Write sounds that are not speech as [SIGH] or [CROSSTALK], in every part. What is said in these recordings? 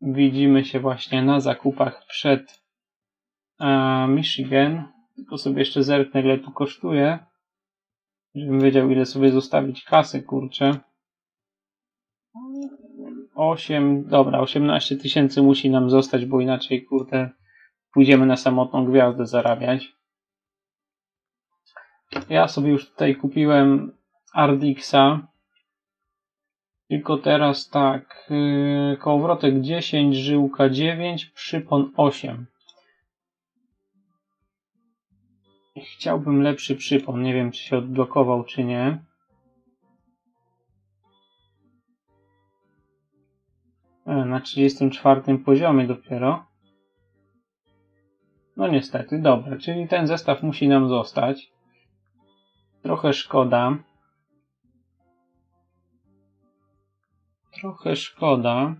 widzimy się właśnie na zakupach przed e, Michigan. Tylko sobie jeszcze zerknę, ile tu kosztuje. Żebym wiedział, ile sobie zostawić kasy, kurczę. 8, dobra, 18 tysięcy musi nam zostać, bo inaczej, kurde, pójdziemy na samotną gwiazdę zarabiać. Ja sobie już tutaj kupiłem Ardixa. Tylko teraz tak, yy, kołowrotek 10, żyłka 9, przypon 8. Chciałbym lepszy przypon, nie wiem czy się odblokował czy nie. E, na 34 poziomie dopiero. No niestety, dobra, czyli ten zestaw musi nam zostać. Trochę szkoda. Trochę szkoda.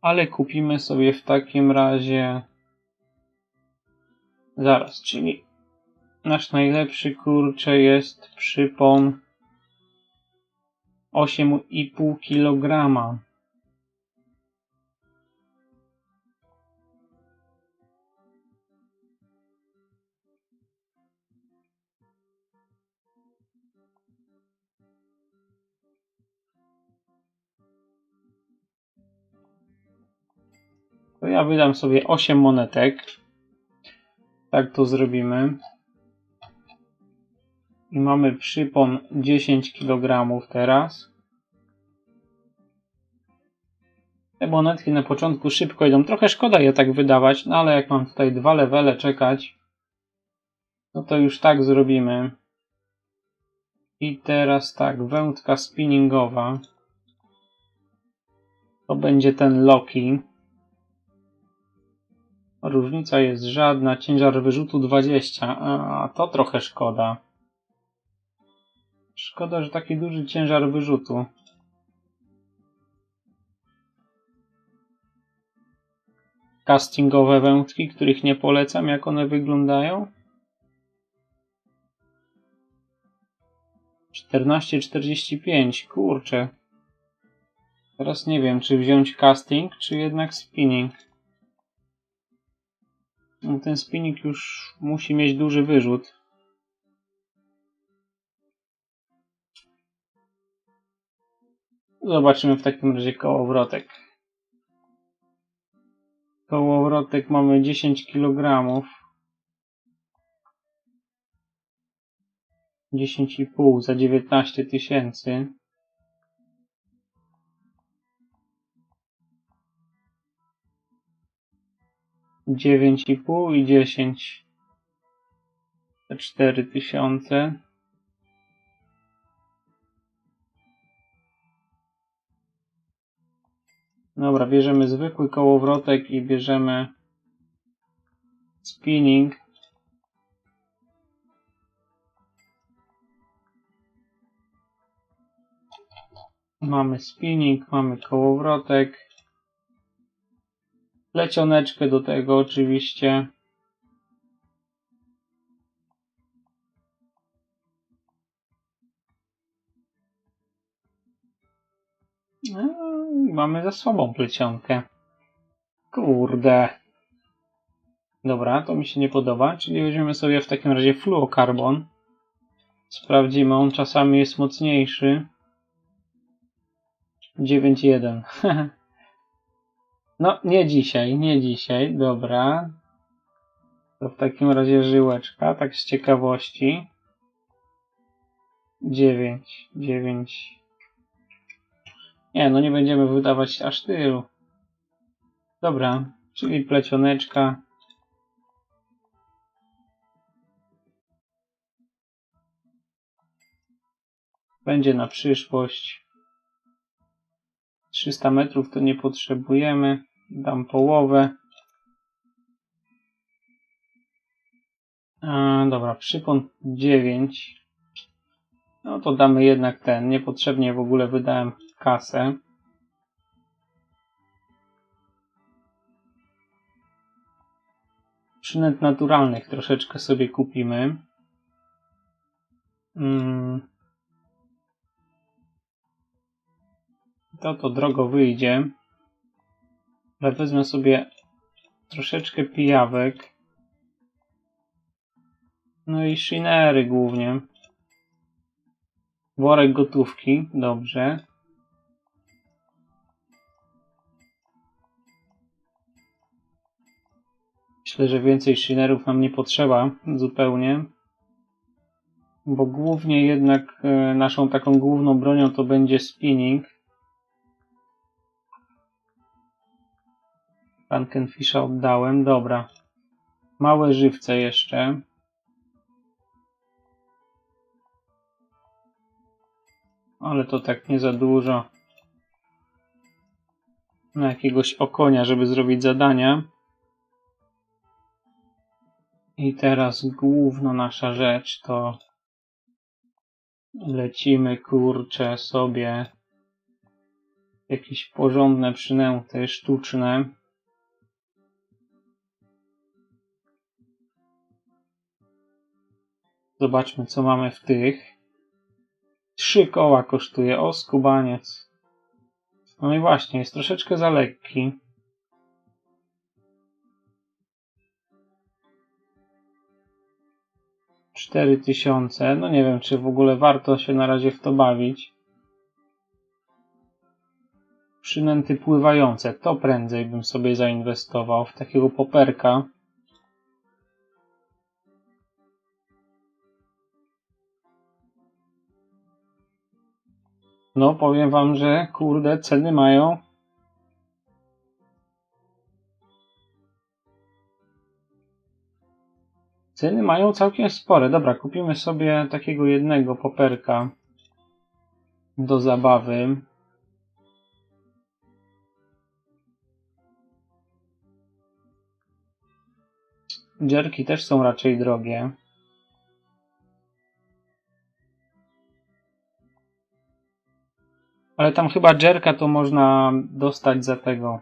Ale kupimy sobie w takim razie. Zaraz, czyli nasz najlepszy kurcze jest przypon 8,5 kg. To ja wydam sobie 8 monetek. Tak to zrobimy. I mamy przypon 10 kg teraz. Te monetki na początku szybko idą. Trochę szkoda je tak wydawać, no ale jak mam tutaj dwa levele czekać, no to już tak zrobimy. I teraz tak, wędka spinningowa. To będzie ten Loki. Różnica jest żadna. Ciężar wyrzutu 20. A to trochę szkoda. Szkoda, że taki duży ciężar wyrzutu. Castingowe wędki, których nie polecam, jak one wyglądają. 14,45. Kurczę. Teraz nie wiem, czy wziąć casting, czy jednak spinning. No, ten spinning już musi mieć duży wyrzut. Zobaczymy w takim razie kołowrotek. Kołowrotek mamy 10 kg. 10,5 za 19 tysięcy. Dziewięć i pół i dziesięć. Za cztery tysiące. Dobra, bierzemy zwykły kołowrotek i bierzemy spinning. Mamy spinning, mamy kołowrotek. Plecioneczkę do tego oczywiście. No, mamy za sobą plecionkę. Kurde. Dobra, to mi się nie podoba, czyli weźmiemy sobie w takim razie fluokarbon. Sprawdzimy, on czasami jest mocniejszy. 9.1. [LAUGHS] no, nie dzisiaj, nie dzisiaj, dobra. To w takim razie żyłeczka, tak z ciekawości. 9, 9, nie, no nie będziemy wydawać aż tylu. Dobra, czyli plecioneczka. Będzie na przyszłość. 300 metrów to nie potrzebujemy. Dam połowę. A, dobra, przypon 9. No to damy jednak ten. Niepotrzebnie w ogóle wydałem kasę. Przynęt naturalnych troszeczkę sobie kupimy. Hmm. To to drogo wyjdzie. Ale wezmę sobie troszeczkę pijawek. No i shinery głównie. Worek gotówki, dobrze. Myślę, że więcej shinerów nam nie potrzeba zupełnie. Bo głównie jednak e, naszą taką główną bronią to będzie spinning. Frankenfisha oddałem, dobra. Małe żywce jeszcze. Ale to tak nie za dużo. Na jakiegoś okonia, żeby zrobić zadania. I teraz główna nasza rzecz to lecimy kurcze sobie jakieś porządne przynęty sztuczne. Zobaczmy co mamy w tych. Trzy koła kosztuje. O, skubaniec. No i właśnie, jest troszeczkę za lekki. Cztery tysiące. No nie wiem, czy w ogóle warto się na razie w to bawić. Przynęty pływające. To prędzej bym sobie zainwestował w takiego poperka. No, powiem wam, że kurde, ceny mają. Ceny mają całkiem spore. Dobra, kupimy sobie takiego jednego poperka do zabawy. Dzierki też są raczej drogie. Ale tam chyba Jerka to można dostać za tego.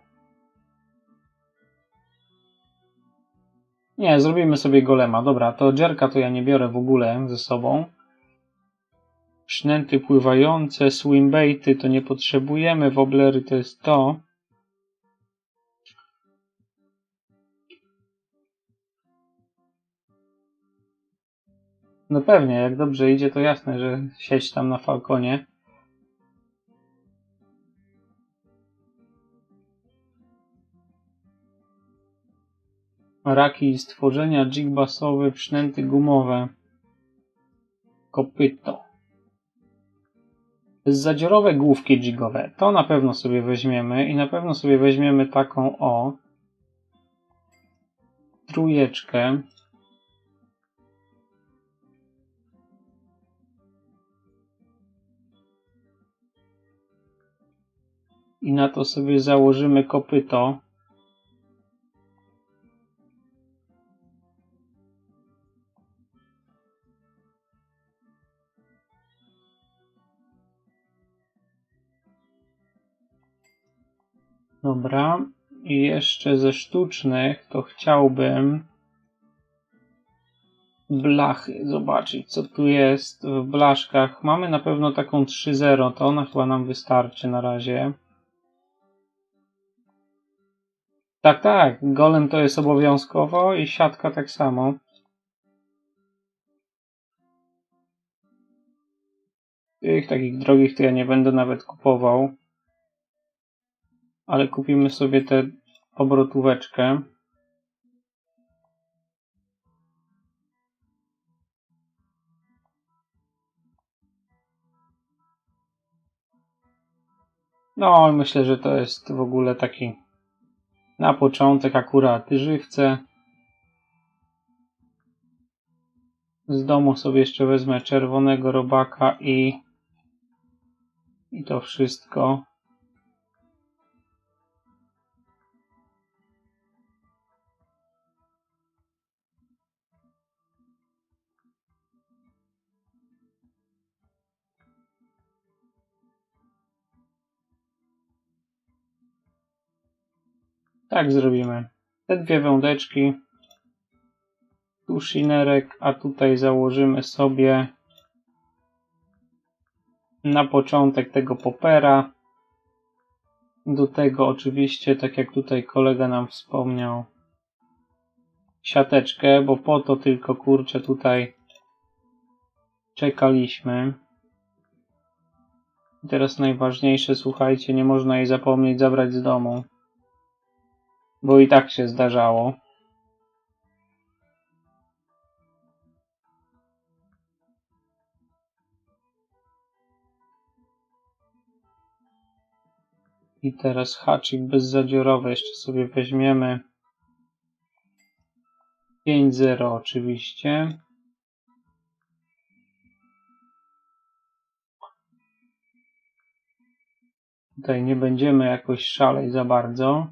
Nie, zrobimy sobie golema. Dobra, to Jerka to ja nie biorę w ogóle ze sobą. Przynęty pływające, swimbaity to nie potrzebujemy, woblery to jest to. No pewnie, jak dobrze idzie, to jasne, że sieć tam na Falconie. Raki stworzenia jigbasowe, przynęty gumowe. Kopyto. Zadziorowe główki jigowe. To na pewno sobie weźmiemy i na pewno sobie weźmiemy taką o trójeczkę. I na to sobie założymy kopyto. Dobra. I jeszcze ze sztucznych to chciałbym blachy zobaczyć, co tu jest w blaszkach. Mamy na pewno taką 3.0, to ona chyba nam wystarczy na razie. Tak, tak, golem to jest obowiązkowo i siatka tak samo. Tych takich drogich to ja nie będę nawet kupował ale kupimy sobie tę obrotóweczkę. No, myślę, że to jest w ogóle taki na początek akurat żywce. Z domu sobie jeszcze wezmę czerwonego robaka i, i to wszystko. Tak zrobimy. Te dwie wędeczki. Tu shinerek, a tutaj założymy sobie na początek tego popera. Do tego oczywiście, tak jak tutaj kolega nam wspomniał, siateczkę, bo po to tylko kurczę tutaj czekaliśmy. Teraz najważniejsze, słuchajcie, nie można jej zapomnieć zabrać z domu. Bo i tak się zdarzało. I teraz haczyk bezzadziorowy jeszcze sobie weźmiemy. 5-0 oczywiście. Tutaj nie będziemy jakoś szaleć za bardzo.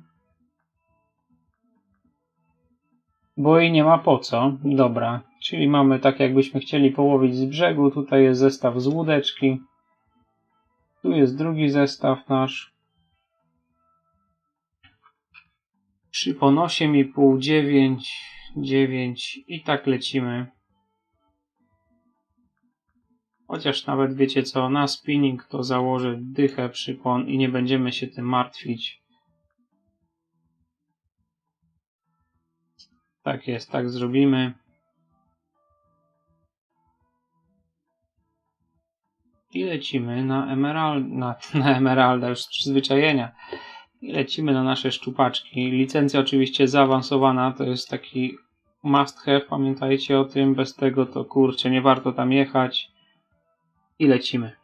Bo i nie ma po co. Dobra, czyli mamy tak jakbyśmy chcieli połowić z brzegu. Tutaj jest zestaw z łódeczki. Tu jest drugi zestaw nasz. Przypon 8,5, 9, 9 i tak lecimy. Chociaż nawet wiecie co, na spinning to założę dychę przypon i nie będziemy się tym martwić. Tak jest, tak zrobimy. I lecimy na emerald, na, [LAUGHS] na emeralda już z przyzwyczajenia. I lecimy na nasze szczupaczki. Licencja oczywiście zaawansowana, to jest taki must have, pamiętajcie o tym, bez tego to kurczę, nie warto tam jechać. I lecimy.